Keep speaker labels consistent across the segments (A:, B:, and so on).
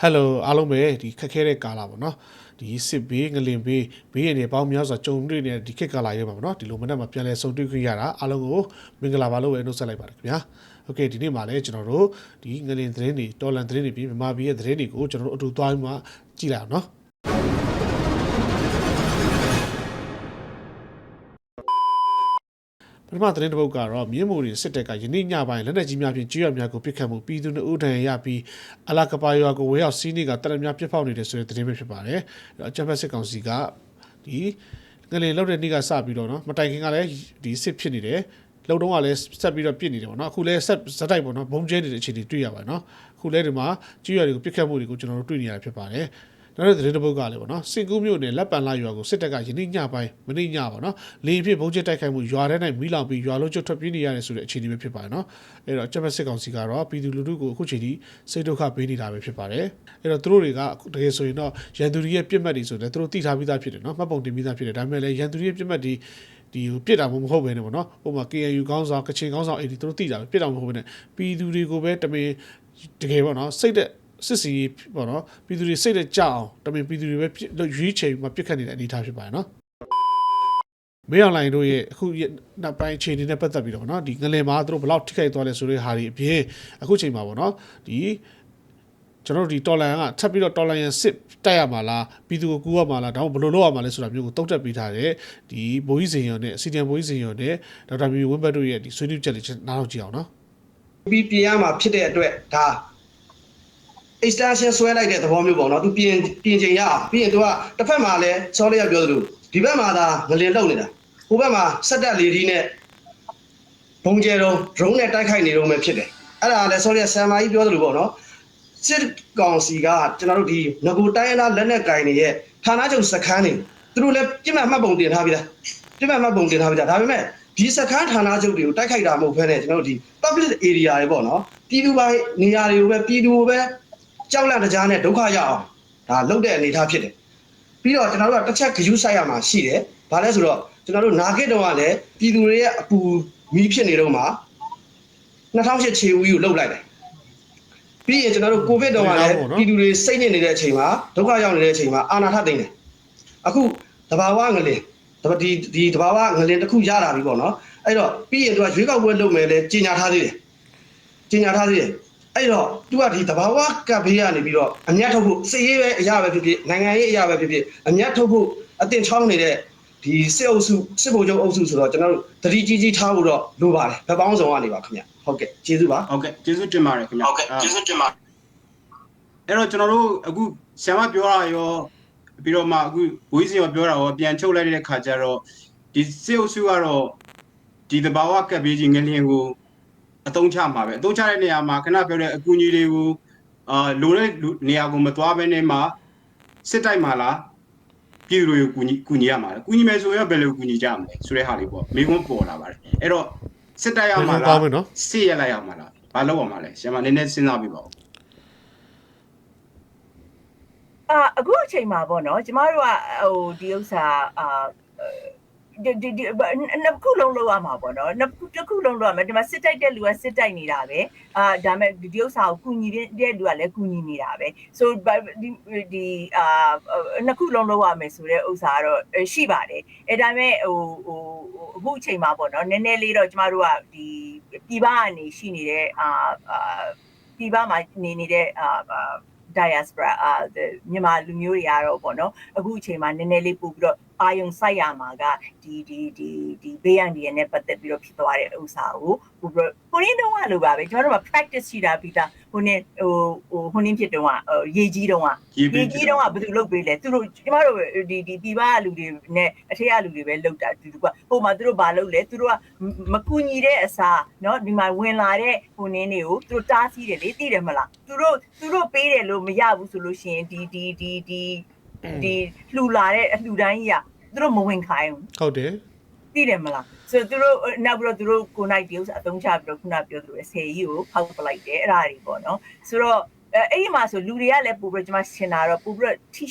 A: ဟယ်လိုအားလုံးပဲဒီခက်ခဲတဲ့ကာလာပေါ့နော်ဒီစစ်ဘေးငလင်ဘေးဘေးရည်တွေပေါင်းများစွာကြုံတွေ့နေတဲ့ဒီခက်ကာလာရဲမှာပေါ့နော်ဒီလိုမနေ့မှာပြန်လဲဆုံတွေ့ခွင့်ရတာအားလုံးကိုမင်္ဂလာပါလို့ပဲနှုတ်ဆက်လိုက်ပါတယ်ခင်ဗျာโอเคဒီနေ့မှာလည်းကျွန်တော်တို့ဒီငလင်သတင်းတွေတော်လန်သတင်းတွေပြီးမြန်မာပြည်ရဲ့သတင်းတွေကိုကျွန်တော်တို့အတူသွားပြီးမှကြည့်လိုက်အောင်နော် ပထမသတင်းတစ်ပုဒ်ကတော့မြင်းမိုရီစစ်တပ်ကယနေ့ညပိုင်းလက်နက်ကြီးများဖြင့်ကျွေးရများကိုပစ်ခတ်မှုပြည်သူနှုတ်ဒဏ်ရာရပြီးအလာကပါရွာကိုဝေရောက်စီးနေကတရများပြစ်ဖောက်နေတဲ့ဆိုတဲ့သတင်းပဲဖြစ်ပါတယ်။အဲ့တော့အကြံဖက်စစ်ကောင်စီကဒီငလင်လောက်တဲ့နေ့ကစပြီးတော့နော်မတိုင်ခင်ကလည်းဒီစစ်ဖြစ်နေတယ်။လုံတုံးကလည်းဆက်ပြီးတော့ပြစ်နေတယ်ပေါ့နော်အခုလည်းဆက်ဇက်တိုက်ပေါ့နော်ဘုံကျဲနေတဲ့အခြေအနေတွေ့ရပါတယ်နော်အခုလည်းဒီမှာကျွေးရတွေကိုပြစ်ခတ်မှုတွေကိုကျွန်တော်တို့တွေ့နေရတာဖြစ်ပါတယ်။ နောက်တဲ့သတင်းတစ်ပုဒ်ကလည်းပေါ့နော်စင်ကူးမြို့နယ်လက်ပံလာရွာကိုစစ်တပ်ကယနေ့ညပိုင်းမနေ့ညပေါ့နော်လေပြစ်ဘုံကျဲတိုက်ခိုက်မှုရွာထဲ၌မိလောင်ပြီးရွာလုံးကျွတ်ထွက်ပြေးနေရတယ်ဆိုတဲ့အခြေအနေပဲဖြစ်ပါတယ်နော်အဲ့တော့ကျမစစ်ကောင်စီကတော့ပြည်သူလူထုကိုအခုချိန်ထိစိတ်ဒုက္ခပေးနေတာပဲဖြစ်ပါတယ်အဲ့တော့သူတို့တွေကတကယ်ဆိုရင်တော့ရန်သူတွေရဲ့ပြစ်မှတ်တွေဆိုလည်းသူတို့သိထားပြီးသားဖြစ်တယ်နော်မှတ်ပုံတင်ပြီးသားဖြစ်တယ်ဒါပေမဲ့လည်းရန်သူတွေရဲ့ပြစ်မှတ်တွေဒီပြစ်တာမဟုတ်ပဲねပေါ့နော်ဟိုမှာ KNU ကောင်းဆောင်ကချင်ကောင်းဆောင်အဲ့ဒီသူတို့သိတာပဲပြစ်တာမဟုတ်ပဲねပြည်သူတွေကိုပဲတမင်တကယ်ပေါ့နော်စိတ်တဲ့ စစ်စီပေါ့နော်ပြည်သူတွေစိတ်တဲ့ကြောက်အောင်တမင်ပြည်သူတွေပဲရွေးချိန်မှာပြစ်ခတ်နေတဲ့အနေအထားဖြစ်ပါတယ်နော်မေးအောင်လိုင်းတို့ရဲ့အခုနောက်ပိုင်းအခြေအနေနဲ့ပတ်သက်ပြီးတော့ဗောနော်ဒီငလင်မှာသူတို့ဘယ်လောက်ထိခိုက်သွားလဲဆိုတဲ့ဟာတွေအပြင်အခုချိန်မှာဗောနော်ဒီကျွန်တော်တို့ဒီတော်လန်ကထပ်ပြီးတော့တော်လန်ရန်စစ်တိုက်ရမှာလားပြည်သူကိုကူရမှာလားဒါမှမဟုတ်ဘယ်လိုလုပ်ရမှာလဲဆိုတာမျိုးကိုတုံ့တက်ပေးထားတယ်ဒီဘိုးကြီးစင်ရုံနဲ့စီတန်ဘိုးကြီးစင်ရုံနဲ့ဒေါက်တာမီဝင်းဘတ်တို့ရဲ့ဒီဆွေးနွေးချက်တွေနားထောင်ကြည့်အောင်နော်
B: ပြီးပြင်ရမှာဖြစ်တဲ့အတွက်ဒါ extension ဆွဲလိုက်တဲ့သဘောမျိုးပေါ့နော်သူပြင်ပြင်ချိန်ရအောင်ပြီးရင်သူကတစ်ဖက်မှာလည်းစောလေးရပြောသလိုဒီဘက်မှာသာငလင်လောက်နေတာဟိုဘက်မှာစက်တက်လေဒီနဲ့ဘုံကျဲတော့ drone နဲ့တိုက်ခိုက်နေတော့မှဖြစ်တယ်အဲ့ဒါလည်းစောလေးဆမ်မာကြီးပြောသလိုပေါ့နော်စစ်ကောင်စီကကျွန်တော်တို့ဒီငကိုတိုင်းရင်းသားလက်နက်ကင်တွေရဲ့ဌာနချုပ်စခန်းတွေသူတို့လည်းပြစ်မှတ်မှတ်ပုံတင်ထားပြီးသားပြစ်မှတ်မှတ်ပုံတင်ထားပြီးသားဒါပေမဲ့ဒီစခန်းဌာနချုပ်တွေကိုတိုက်ခိုက်တာမဟုတ်ဘဲနဲ့ကျွန်တော်တို့ဒီ public area တွေပေါ့နော်ပြည်သူပိုင်းနေရာတွေကိုပဲပြည်သူကိုပဲ ကြောက်လန့်တကြားနဲ့ဒုက္ခရအောင်ဒါလုပ်တဲ့အနေအထားဖြစ်တယ်ပြီးတော့ကျွန်တော်တို့ကတစ်ချက်ဂရုစိုက်ရမှာရှိတယ်ဘာလဲဆိုတော့ကျွန်တော်တို့နာဂစ်တုန်းကလည်းပြည်သူတွေရဲ့အပူမီးဖြစ်နေတော့မှ2008ခြေဦးကြီးကိုလှုပ်လိုက်တယ်ပြီးရင်ကျွန်တော်တို့ကိုဗစ်တုန်းကလည်းပြည်သူတွေစိတ်ညစ်နေတဲ့အချိန်မှာဒုက္ခရောက်နေတဲ့အချိန်မှာအာနာထသိမ့်တယ်အခုတဘာဝငလင်ဒီဒီတဘာဝငလင်တစ်ခုရတာပြီပေါ့နော်အဲ့တော့ပြီးရင်သူကရွေးကောက်ပွဲလုပ်မယ်လဲကြီးညာထားသေးတယ်ကြီးညာထားသေးတယ် အဲ့တော့သူကဒီတဘာဝကပ်ဘေးကနေပြီးတော့အမျက်ထုတ်ဖို့စစ်ရေးပဲအရာပဲဖြစ်ဖြစ်နိုင်ငံရေးအရာပဲဖြစ်ဖြစ်အမျက်ထုတ်ဖို့အတင်ချောင်းနေတဲ့ဒီစစ်အုပ်စုစစ်ဗိုလ်ချုပ်အုပ်စုဆိုတော့ကျွန်တော်တို့တတိကြီးကြီးထားဖို့တော့လိုပါတယ်ဘယ်ပေါင်းဆောင်ကနေပါခင်ဗျဟုတ်ကဲ့ကျေးဇူးပါ
C: ဟုတ်ကဲ့ကျေးဇူးတင်ပါတယ်ခင်ဗျာ
B: ဟုတ်ကဲ့ကျေးဇူးတင်ပါ
C: အဲ့တော့ကျွန်တော်တို့အခုဆရာမပြောတာရောပြီးတော့မှအခုဝိဇ္ဇရောပြောတာရောပြန်ချုပ်လိုက်တဲ့ခါကျတော့ဒီစေအုပ်စုကတော့ဒီတဘာဝကပ်ဘေးကြီးငလျင်ကို အတုံးချမှာပဲအတုံးချတဲ့နေရာမှာခဏပြောတဲ့အကူကြီးတွေကိုအာလိုတဲ့နေရာကိုမသွားဘဲနဲ့မှစစ်တိုက်မှာလားပြည်သူတွေကိုကူညီကူညီရမှာလေကူညီမယ်ဆိုရင်ဘယ်လိုကူညီကြမလဲဆိုတဲ့ဟာလေးပေါ့မိကုန်းပေါ်လာပါတယ်အဲ့တော့စစ်တိုက်ရမှာလားစစ်ရလိုက်ရမှာလားဘာလုပ်ရမှာလဲဆရာမနည်းနည်းစဉ်းစားပြပါဦး
D: အာအခုအချိန်မှာပေါ့နော်ကျမတို့ကဟိုဒီဥစ္စာအာ ဒီဒီဒီနှစ်ခုလုံးလောက်ရမှာပေါ့နော်နှစ်ခုတစ်ခုလုံးလောက်ရမှာဒီမှာစစ်တိုက်တဲ့လူကစစ်တိုက်နေတာပဲအာဒါမဲ့ဒီဥစ္စာကိုကုညီတဲ့လူကလည်းကုညီနေတာပဲ so ဒီဒီအာနှစ်ခုလုံးလောက်ရမယ်ဆိုတဲ့ဥစ္စာကတော့ရှိပါတယ်အဲဒါမဲ့ဟိုဟိုအခုအချိန်မှာပေါ့နော်နည်းနည်းလေးတော့ကျမတို့ကဒီပြည်ပကနေရှိနေတဲ့အာအာပြည်ပမှာနေနေတဲ့အာ diaspora အာမြန်မာလူမျိုးတွေကတော့ပေါ့နော်အခုအချိန်မှာနည်းနည်းလေးပို့ပြီးတော့ အာယုံစိုက်ရမှာကဒီဒီဒီဒီဘေးရန်ဒီနဲ့ပတ်သက်ပြီးတော့ဖြစ်သွားတဲ့ဥစ္စာကိုပို့ပြီးတော့ကိုရင်းတုံးကလိုပါပဲကျွန်တော်တို့က practice ရှိတာပြီးသားဟိုနေ့ဟိုဟိုဟိုနေ့ဖြစ်တုံးကရေကြီးတုံးကရေကြီးတုံးကဘယ်သူလုပ်ပေးလဲသူတို့ကျမတို့ဒီဒီပြည်ပကလူတွေနဲ့အထက်ကလူတွေပဲလုပ်တာဒီကဟိုမှာသူတို့ဘာလုပ်လဲသူတို့ကမကူညီတဲ့အစားเนาะဒီမှာဝင်လာတဲ့ဟိုနင်းတွေကိုသူတို့တားဆီးတယ်လေသိတယ်မလားသူတို့သူတို့ပေးတယ်လို့မရဘူးဆိုလို့ရှိရင်ဒီဒီဒီဒီ ဒီလှူလာတဲ့အလှူတိုင်းကြီးอ่ะသူတို့မဝင်ခိုင်းဘူး
A: ဟုတ်တယ်
D: သိတယ်မလားဆိုတော့သူတို့နောက်ပြီးတော့သူတို့ကိုနိုင်တရုပ်အသုံးချပြီးတော့ခုနပြောသလိုပဲဆယ်ကြီးကိုဖောက်ပလိုက်တယ်အဲ့ဒါတွေပေါ့နော်ဆိုတော့အဲအဲ့ဒီမှာဆိုလူတွေကလည်းပို့ပြီးတော့ကျွန်မရှင်းတာတော့ပို့ပြီးတော့ထိ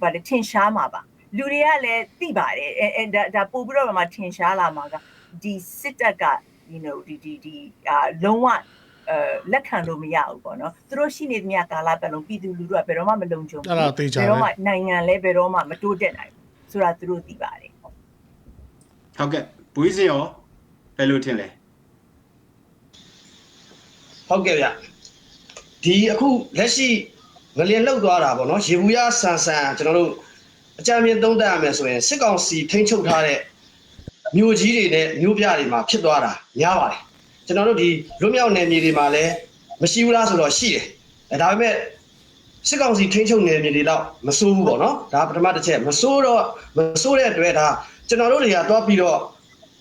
D: ဗာလေထင်ရှားမှာပါလူတွေကလည်းသိပါတယ်အဲအဲဒါဒါပို့ပြီးတော့မှထင်ရှားလာမှာကဒီစစ်တပ်က you know ဒီဒီဒီအာလုံးဝ အဲလက်ခံလို့မရဘူးပေါ့နော်သူတို့ရှိနေသမျှကာလပတ်လုံးပြည်သူလူထုကဘယ်တော့မှမလုံခြုံဘူး
A: အဲ့ဒါသိကြ
D: ဘယ်
A: တယ်
D: တော့မှနိုင်ငံလည်းဘယ်တော့မှမတိုးတက်နိုင်ဘူးဆိုတာသူတို့သိပါတယ်ဟုတ်
C: ဟုတ်ကဲ့ဘွေးစင်ရောဘယ်လိုထင်လဲ
B: ဟုတ်ကဲ့ဗျဒီအခုလက်ရှိငလျင်လှုပ်သွားတာပေါ့နော်ရေဘူးရဆန်ဆန်ကျွန်တော်တို့အကြံမြင့်သုံးသပ်ရမယ်ဆိုရင်စစ်ကောင်စီထိန်းချုပ်ထားတဲ့မြို့ကြီးတွေနဲ့မြို့ပြတွေမှာဖြစ်သွားတာများပါတယ် ကျွန်တော်တို့ဒီလွတ်မြောက်နယ်မြေတွေမှာလည်းမရှိဘူးလားဆိုတော့ရှိတယ်အဲဒါပေမဲ့စစ်ကောင်စီထိန်းချုပ်နယ်မြေတွေတော့မစိုးဘူးပေါ့နော်ဒါပထမတစ်ချက်မစိုးတော့မစိုးတဲ့အတွက်ဒါကျွန်တော်တို့တွေကသွားပြီးတော့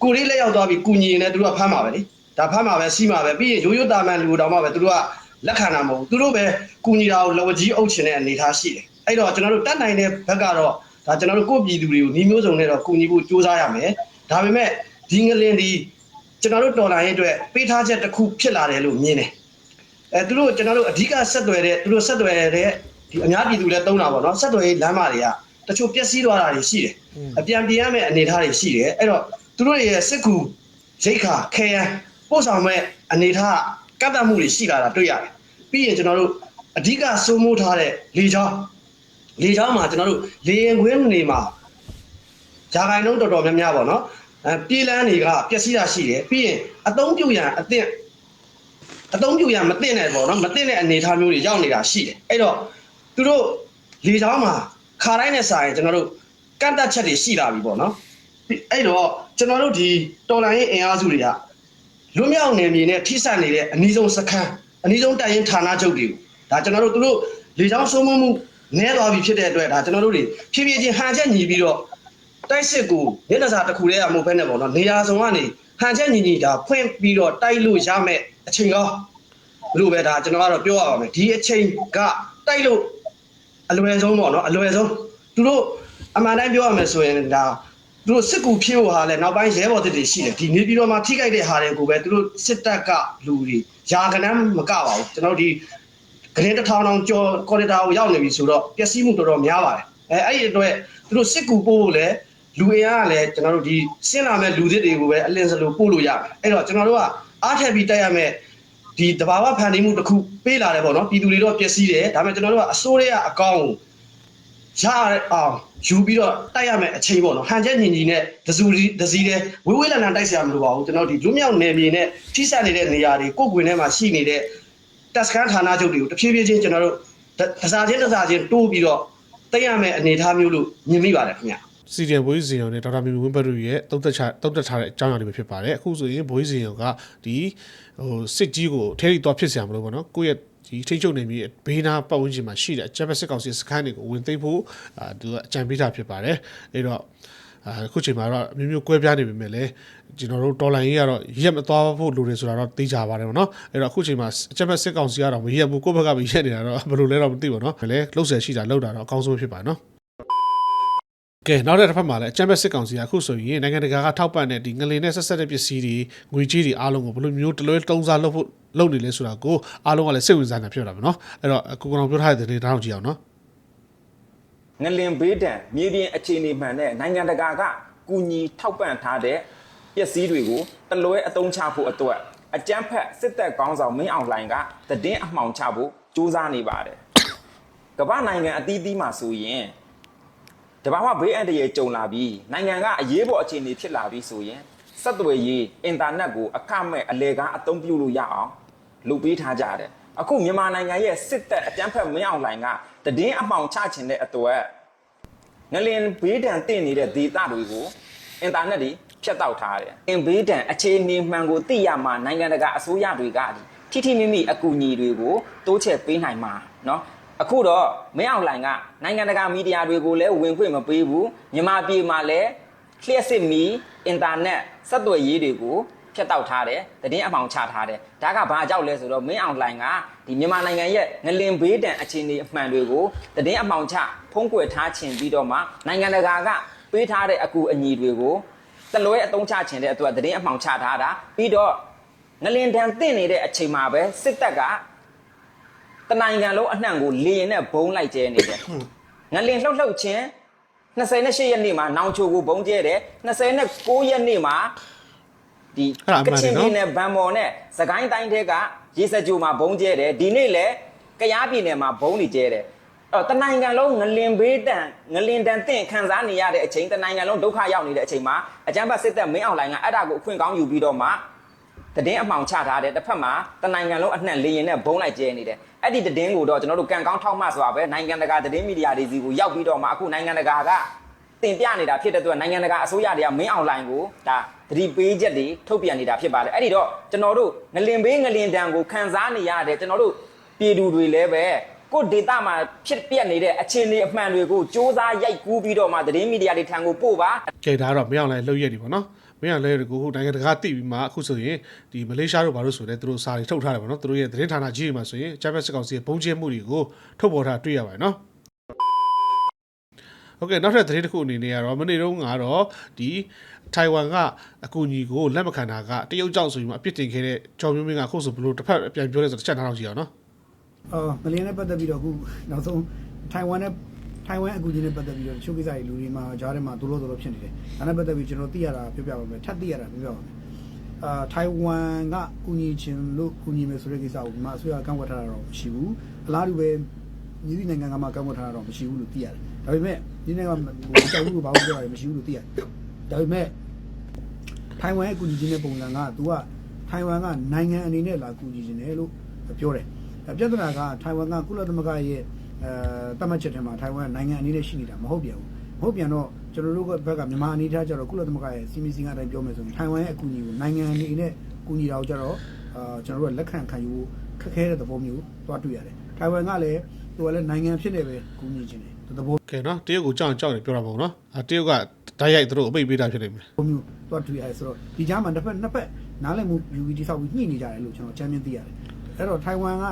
B: ကိုလေးလက်ရောက်သွားပြီးကုညီနေတယ်သူတို့ကဖမ်းပါပဲလေဒါဖမ်းမှာပဲစီးမှာပဲပြီးရင်ရိုးရိုးတာမန်လူတောင်မှပဲသူတို့ကလက်ခံတာမဟုတ်ဘူးသူတို့ပဲကူညီတာကိုလောကြီးအုပ်ချင်တဲ့အနေအထားရှိတယ်အဲ့တော့ကျွန်တော်တို့တတ်နိုင်တဲ့ဘက်ကတော့ဒါကျွန်တော်တို့ကိုယ့်ပြည်သူတွေကိုညီမျိုးစုံနဲ့တော့ကူညီဖို့ကြိုးစားရမယ်ဒါပေမဲ့ဒီငလင်ဒီ ကျွန်တော်တို့တော်လိုင်းရဲ့အတွက်ပေးထားချက်တစ်ခုဖြစ်လာတယ်လို့မြင်တယ်အဲသူတို့ကျွန်တော်တို့အဓိကဆက်သွယ်တဲ့သူတို့ဆက်သွယ်တဲ့ဒီအများပြည်သူလည်းသုံးတာပေါ့နော်ဆက်သွယ်ရေးလမ်းမတွေကတချို့ပျက်စီးသွားတာတွေရှိတယ်အပြန်ပြင်ရမယ့်အနေအထားတွေရှိတယ်အဲ့တော့သူတို့ရဲ့စစ်ကူရိတ်ခါခဲယမ်းပို့ဆောင်မဲ့အနေထားကန့်သတ်မှုတွေရှိလာတာတွေ့ရတယ်။ပြီးရင်ကျွန်တော်တို့အဓိကစိုးမိုးထားတဲ့လေချောင်းလေချောင်းမှာကျွန်တော်တို့လေရင်ခွင်းနေမှာဂျာဂိုင်လုံးတော်တော်များများပေါ့နော်။ အဲပြေးလန်းတွေကပျက်စီးတာရှိတယ်။ပြီးရင်အသုံးပြုရန်အသင့်အသုံးပြုရန်မသင့်တဲ့ပေါ့နော်မသင့်တဲ့အနေအထားမျိုးတွေရောက်နေတာရှိတယ်။အဲ့တော့သူတို့လေချောင်းမှာခါတိုင်းနဲ့စာရင်ကျွန်တော်တို့ကန့်တတ်ချက်တွေရှိလာပြီပေါ့နော်။ပြီးအဲ့တော့ကျွန်တော်တို့ဒီတော်လိုင်းရဲ့အင်အားစုတွေကလွတ်မြောက်နယ်မြေနဲ့ထိစပ်နေတဲ့အနည်းဆုံးစခန်းအနည်းဆုံးတိုင်ရင်ဌာနချုပ်တွေကိုဒါကျွန်တော်တို့သူတို့လေကြောင်းစိုးမိုးမှုနည်းသွားပြီဖြစ်တဲ့အတွက်ဒါကျွန်တော်တို့တွေဖြည်းဖြည်းချင်းဟန်ချက်ညီပြီးတော့ တိုက်စစ်ကိုမျက်နှာစာတစ်ခုတည်းကမဟုတ်ဘဲနဲ့ပေါ့နော်နေရာစုံကနေဟန်ချက်ညီညီဒါဖွင့်ပြီးတော့တိုက်လို့ရမယ်အချိန်ကောဘလို့ပဲဒါကျွန်တော်ကတော့ပြောရပါမယ်ဒီအချိန်ကတိုက်လို့အလွယ်ဆုံးပေါ့နော်အလွယ်ဆုံးသူတို့အမှန်တိုင်းပြောရမယ်ဆိုရင်ဒါသူတို့စစ်ကူဖြည့်ဖို့ဟာလဲနောက်ပိုင်းရဲဘော်တွေရှိတယ်ဒီနေပြည်တော်မှာထိခိုက်တဲ့ဟာတွေကိုပဲသူတို့စစ်တပ်ကလူတွေယာကနန်းမကပါဘူးကျွန်တော်တို့ဒီဂရင်းတစ်ထောင်တောင်ကျော်ကော်ရီတာကိုရောက်နေပြီဆိုတော့ပျက်စီးမှုတော်တော်များပါတယ်အဲအဲ့ဒီအတွက်သူတို့စစ်ကူပို့ဖို့လည်း လူအင်အားကလည်းကျွန်တော်တို့ဒီဆင်းလာမဲ့လူသစ်တွေကိုပဲအလင်းစလိုပို့လို့ရတယ်အဲ့တော့ကျွန်တော်တို့ကအားထည့်ပြီးတိုက်ရမယ်ဒီတဘာဝဖန်တီးမှုတစ်ခုပေးလာတယ်ပေါ့နော်ပြည်သူတွေတော့ပျက်စီးတယ်ဒါပေမဲ့ကျွန်တော်တို့ကအစိုးရအကောင့်ကိုရအောင်ယူပြီးတော့တိုက်ရမယ်အချိန်ပေါ့နော်ဟန်ချက်ညီညီနဲ့ဒဇူဒဇီတဲ့ဝေးဝေးလန်လန်တိုက်ဆရာမလိုပါဘူးကျွန်တော်ဒီလူမြောက်နယ်မြေနဲ့ထိစပ်နေတဲ့နေရာတွေကိုယ့်ကွင်ထဲမှာရှိနေတဲ့တက်စကန်ဌာနချုပ်တွေကိုတဖြည်းဖြည်းချင်းကျွန်တော်တို့တစားချင်းတစားချင်းတိုးပြီးတော့တက်ရမယ့်အနေအထားမျိုးလို့မြင်မိပါတယ်ခင်ဗျ
A: စီဒီယံဘွေးစီယံနဲ့ဒေါက်တာမီမီဝင်းဘတ်တို့ရဲ့တုံးသက်ချတုံးသက်ထားတဲ့အကြောင်းအရာတွေပဲဖြစ်ပါတယ်အခုဆိုရင်ဘွေးစီယံကဒီဟိုစစ်ကြီးကိုထဲထိသွားဖြစ်เสียမလို့ပေါ့နော်ကိုယ့်ရဲ့ဒီထိချုပ်နေပြီးဘေးနာပတ်ဝန်းကျင်မှာရှိတဲ့အချက်ဘက်စစ်ကောင်စီစခန်းတွေကိုဝင်သိမ်းဖို့အာသူကအကြံပေးတာဖြစ်ပါတယ်အဲ့တော့အခုချိန်မှာတော့အမျိုးမျိုးကွဲပြားနေပေမဲ့လည်းကျွန်တော်တို့တော်လိုင်းကြီးကတော့ရက်မသွားဖို့လိုတယ်ဆိုတာတော့သိကြပါတယ်ပေါ့နော်အဲ့တော့အခုချိန်မှာအချက်ဘက်စစ်ကောင်စီကတော့မရက်ဘူးကိုယ့်ဘက်ကပဲရက်နေတာတော့ဘယ်လိုလဲတော့မသိပါတော့လည်းလှုပ်ဆယ်ရှိတာလှုပ်တာတော့အကောင်းဆုံးဖြစ်ပါနော် ကဲနောက်တစ်ဖက်မှာလည်းအချမ်းပဲစစ်ကောင်စီကအခုဆိုရင်နိုင်ငံတကာကထောက်ပံ့တဲ့ဒီငလင်နဲ့ဆက်ဆက်တဲ့ပစ္စည်းတွေငွေကြေးတွေအားလုံးကိုဘယ်လိုမျိုးတလွဲတုံးစားလုပ်ဖို့လုပ်နေလဲဆိုတာကိုအားလုံးကလည်းစိတ်ဝင်စားနေဖြစ်လာမှာနော်အဲ့တော့ကိုကောင်ပြောထားတဲ့သတင်းတောင်းကြည့်အောင်နော်
E: ငလင်ဘေးဒဏ်မြေပြင်အခြေအနေမှန်တဲ့နိုင်ငံတကာကကူညီထောက်ပံ့ထားတဲ့ပစ္စည်းတွေကိုတလွဲအသုံးချဖို့အတွက်အကြမ်းဖက်စစ်တပ်ကောင်းဆောင်မင်းအောင်လှိုင်ကတည်င်းအမှောင်ချဖို့စ조사နေပါတယ်ကမ္ဘာနိုင်ငံအသီးသီးမှာဆိုရင် တဘာဝဘေးအန္တရာယ်ကြုံလာပြီးနိုင်ငံကအရေးပေါ်အခြေအနေဖြစ်လာပြီးဆိုရင်ဆက်သွယ်ရေးအင်တာနက်ကိုအခမဲ့အလဲကားအသုံးပြုလို့ရအောင်လုပ်ပေးထားကြတယ်။အခုမြန်မာနိုင်ငံရဲ့စစ်တပ်အကြမ်းဖက်မင်းအောင်လှိုင်ကတည်င်းအမှောင်ချခြင်းတဲ့အတွက် ငလင်ဘေးဒဏ်တင့်နေတဲ့ဒေတာတွေကိုအင်တာနက်တွေဖြတ်တောက်ထားတယ်။အင်ဘေးဒဏ်အခြေအနေမှန်ကိုသိရမှနိုင်ငံတကာအစိုးရတွေကထိထိမိမိအကူအညီတွေကိုတိုးချဲ့ပေးနိုင်မှာเนาะ အခုတော့မင်းအောင်လှိုင်ကနိုင်ငံတကာမီဒီယာတွေကိုလည်းဝင်ခွင့်မပေးဘူးမြန်မာပြည်မှာလည်းလျှက်စစ်မီအင်တာနက်ဆက်သွယ်ရေးတွေကိုဖြတ်တောက်ထားတယ်တည်င်းအမှောင်ချထားတယ်ဒါကဘာကြောက်လဲဆိုတော့မင်းအောင်လှိုင်ကဒီမြန်မာနိုင်ငံရဲ့ငလင်ဘေးဒဏ်အခြေအနေအမှန်တွေကိုတည်င်းအမှောင်ချဖုံးကွယ်ထားခြင်းပြီးတော့မှနိုင်ငံတကာကပေးထားတဲ့အကူအညီတွေကိုတလွဲအသုံးချခြင်းတဲ့အတွက်တည်င်းအမှောင်ချထားတာပြီးတော့ငလင်ဒဏ်တင့်နေတဲ့အချိန်မှာပဲစစ်တပ်က တနိုင်ငံလုံးအနှံ့ကိုလေရင်နဲ့ဘုံလိုက်ကျဲနေတယ်ငလင်လှုပ်လှုပ်ခြင်း28ရက်နေ့မှာနောင်ချိုကိုဘုံကျဲတယ်29ရက်နေ့မှာဒီ
A: အဲ့ဒါအမှ
E: က
A: န်
E: ချ
A: တယ်
E: င်
A: နော်
E: ပြည်နယ်ဗန်မော်နဲ့စကိုင်းတိုင်းတဲကရေစကြိုမှာဘုံကျဲတယ်ဒီနေ့လည်းကရားပြည်နယ်မှာဘုံတွေကျဲတယ်အဲ့တော့တနိုင်ငံလုံးငလင်ဘေးတန်ငလင်တန်တင့်ခံစားနေရတဲ့အချိန်တနိုင်ငံလုံးဒုက္ခရောက်နေတဲ့အချိန်မှာအကြမ်းဖက်စစ်တပ်မင်းအောင်လှိုင်ကအဲ့ဒါကိုအခွင့်ကောင်းယူပြီးတော့မှတည်င်းအမှောင်ချထားတယ်တစ်ဖက်မှာတနိုင်ငံလုံးအနှံ့လေရင်နဲ့ဘုံလိုက်ကျဲနေတယ် အဲ့ဒီတည်င်းကိုတော့ကျွန်တော်တို့ကံကောင်းထောက်မှစွာပဲနိုင်ငံတကာတည်င်းမီဒီယာတွေစီကိုရောက်ပြီးတော့မှအခုနိုင်ငံတကာကတင်ပြနေတာဖြစ်တဲ့အတွက်နိုင်ငံတကာအစိုးရတွေကမင်းအောင်လှိုင်ကိုဒါသတိပေးချက်တွေထုတ်ပြန်နေတာဖြစ်ပါတယ်အဲ့ဒီတော့ကျွန်တော်တို့ငလင်ဘေးငလင်တံကိုခန်းစားနေရတဲ့ကျွန်တော်တို့ပြည်သူတွေလည်းပဲကိုယ့်ဒေတာမှာဖြစ်ပြက်နေတဲ့အခြေအနေအမှန်တွေကိုစ조사ရိုက်ကူးပြီးတော့မှသတင်းမီဒီယာတွေထံကိုပို့ပါ
A: ကဲဒါကတော့မင်းအောင်လှိုင်လှုပ်ရက်ဒီပေါ့နော် မင်းအောင်လှိုင်ကိုနိုင်ငံတကာသိပြီးမှအခုဆိုရင်ဒီမလေးရှားတို့ဘာလို့ဆိုလဲသူတို့စာတွေထုတ်ထားတယ်ပေါ့နော်သူတို့ရဲ့သတင်းဌာနကြီးတွေမှာဆိုရင်ဂျပန်စစ်ကောင်စီရဲ့ပုံကျင်းမှုတွေကိုထုတ်ပေါ်ထားတွေ့ရပါတယ်နော်โอเคနောက်ထပ်သတင်းတစ်ခုအနေနဲ့ကတော့မနေ့တုန်းကတော့ဒီထိုင်ဝမ်ကအကူအညီကိုလက်မခံတာကတရုတ်ကြောင့်ဆိုပြီးမှအပြစ်တင်ခဲ့တဲ့ဂျော်မျိုးမင်းကအခုဆိုဘလို့တစ်ဖက်ပြန်ပြောလဲဆိုတော့တစ်ချက်နားထောင်ကြည့်အောင်နော်
F: အော်မလီနဲ့ပတ်သက်ပြီးတော့အခုနောက်ဆုံးထိုင်ဝမ်နဲ့ ထိုင်ဝမ်အကူကြီးနဲ့ပတ်သက်ပြီးတော့တချို့ကိစ္စတွေလူတွေမှာကြားထဲမှာဒုလို့ဒုလို့ဖြစ်နေတယ်။ဒါနဲ့ပတ်သက်ပြီးကျွန်တော်သိရတာပြောပြပါမယ်။ထပ်သိရတာပြောပြပါမယ်။အာထိုင်ဝမ်ကကူညီခြင်းလို့ကူညီမယ်ဆိုတဲ့ကိစ္စကိုဒီမှာအစိုးရကန့်ကွက်ထားတာတော့မရှိဘူး။အလားတူပဲညီဒီနိုင်ငံကမှကန့်ကွက်ထားတာတော့မရှိဘူးလို့သိရတယ်။ဒါပေမဲ့ဒီနိုင်ငံကဟိုကြောက်ဘူးဘာလို့ပြောရလဲမရှိဘူးလို့သိရတယ်။ဒါပေမဲ့ထိုင်ဝမ်ရဲ့ကူညီခြင်းတဲ့ပုံစံက तू ကထိုင်ဝမ်ကနိုင်ငံအနေနဲ့လာကူညီခြင်းတယ်လို့ပြောတယ်။အဲပြဿနာကထိုင်ဝမ်ကကုလသမဂ္ဂရဲ့ အဲတတ်မှတ်ချက်ထဲမှာထိုင်ဝမ်ကနိုင်ငံအနေနဲ့ရှိနေတာမဟုတ်ပြန်ဘူး။မဟုတ်ပြန်တော့ကျွန်တော်တို့ကဘက်ကမြန်မာအနေထားကျတော့ကုလသမဂ္ဂရဲ့စီမီစင်ကအတိုင်းပြောမယ်ဆိုရင်ထိုင်ဝမ်ရဲ့အကူအညီကိုနိုင်ငံအနေနဲ့ကူညီတာကိုကျတော့အာကျွန်တော်တို့ကလက်ခံခံယူဖို့ခက်ခဲတဲ့သဘောမျိုးသွားတွေ့ရတယ်။ထိုင်ဝမ်ကလည်းသူကလည်းနိုင်ငံဖြစ်နေပဲကူညီခြင်းတယ်။သဘော
A: ကဲနော်တရုတ်ကိုကြောက်ရင်ကြောက်တယ်ပြောတာပေါ့နော်အဲတရုတ်ကဓာတ်ရိုက်သူတို့အပိတ်ပေးတာဖြစ်နေမယ်
F: ပုံမျိုးတော့တွေ့ရတယ်ဆိုတော့ဒီကြားမှာတစ်ဖက်နှစ်ဖက်နားလည်မှုယူပြီးတိဆောက်ပြီးညှိနေကြတယ်လို့ကျွန်တော်ချမ်းမြင်သိရတယ်အဲ့တော့ထိုင်ဝမ်က